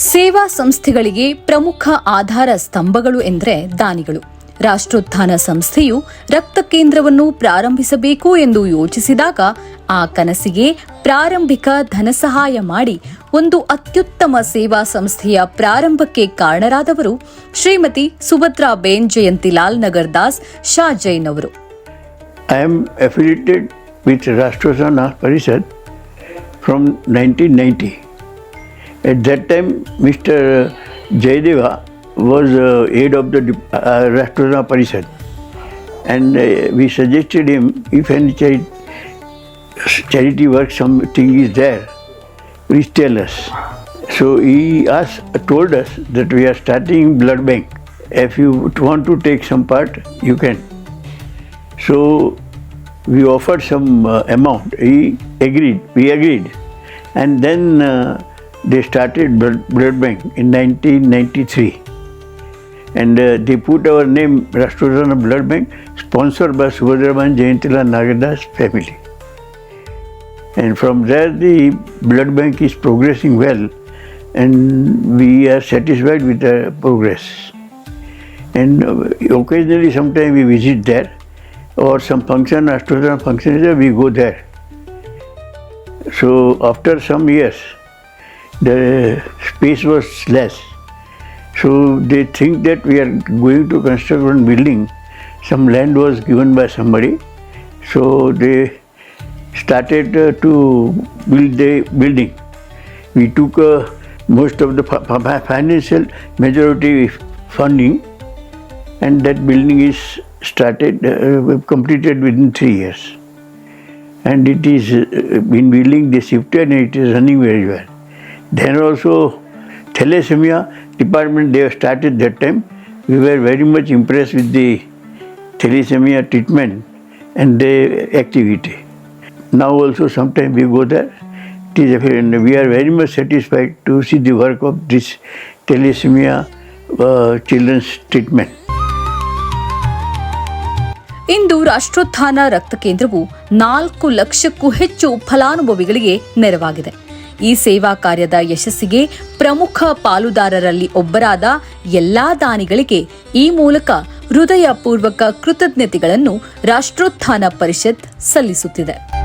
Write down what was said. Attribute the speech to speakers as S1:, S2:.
S1: ಸೇವಾ ಸಂಸ್ಥೆಗಳಿಗೆ ಪ್ರಮುಖ ಆಧಾರ ಸ್ತಂಭಗಳು ಎಂದರೆ ದಾನಿಗಳು ರಾಷ್ಟ್ರೋತ್ಥಾನ ಸಂಸ್ಥೆಯು ರಕ್ತ ಕೇಂದ್ರವನ್ನು ಪ್ರಾರಂಭಿಸಬೇಕು ಎಂದು ಯೋಚಿಸಿದಾಗ ಆ ಕನಸಿಗೆ ಪ್ರಾರಂಭಿಕ ಧನಸಹಾಯ ಮಾಡಿ ಒಂದು ಅತ್ಯುತ್ತಮ ಸೇವಾ ಸಂಸ್ಥೆಯ ಪ್ರಾರಂಭಕ್ಕೆ ಕಾರಣರಾದವರು ಶ್ರೀಮತಿ ಸುಭದ್ರಾ ಬೇನ್ ಜಯಂತಿಲಾಲ್ ನಗರ್ ದಾಸ್ ಶಾ ಜೈನ್ ಅವರು
S2: I am with Rashtrotthana Parishat from nineteen 1990. At that time, Mr. Jayadeva was uh, head of the uh, Rashtrasana Parishad. And uh, we suggested him if any chari- charity work, something is there, please tell us. So he asked, told us that we are starting blood bank. If you want to take some part, you can. So we offered some uh, amount. He agreed. We agreed, and then uh, they started blood, bank in 1993, and uh, they put our name Rashtrasana Blood Bank, sponsored by Subhadraman Jayantila Nagadas family. And from there, the blood bank is progressing well, and we are satisfied with the progress. And uh, occasionally, sometimes we visit there or some function, astrological function is there, we go there. So after some years, the space was less. So they think that we are going to construct one building. Some land was given by somebody. So they started uh, to build the building. We took uh, most of the fi- fi- financial majority funding and that building is started uh, completed within three years and it is uh, been building the shifted and it is running very well then also thalassemia department they started that time we were very much impressed with the thalassemia treatment and the activity now also sometimes we go there it is and we are very much satisfied to see the work of this thalassemia uh, children's treatment
S1: ಇಂದು ರಾಷ್ಟ್ರೋತ್ಥಾನ ರಕ್ತ ಕೇಂದ್ರವು ನಾಲ್ಕು ಲಕ್ಷಕ್ಕೂ ಹೆಚ್ಚು ಫಲಾನುಭವಿಗಳಿಗೆ ನೆರವಾಗಿದೆ ಈ ಸೇವಾ ಕಾರ್ಯದ ಯಶಸ್ಸಿಗೆ ಪ್ರಮುಖ ಪಾಲುದಾರರಲ್ಲಿ ಒಬ್ಬರಾದ ಎಲ್ಲಾ ದಾನಿಗಳಿಗೆ ಈ ಮೂಲಕ ಹೃದಯಪೂರ್ವಕ ಕೃತಜ್ಞತೆಗಳನ್ನು ರಾಷ್ಟ್ರೋತ್ಥಾನ ಪರಿಷತ್ ಸಲ್ಲಿಸುತ್ತಿದೆ.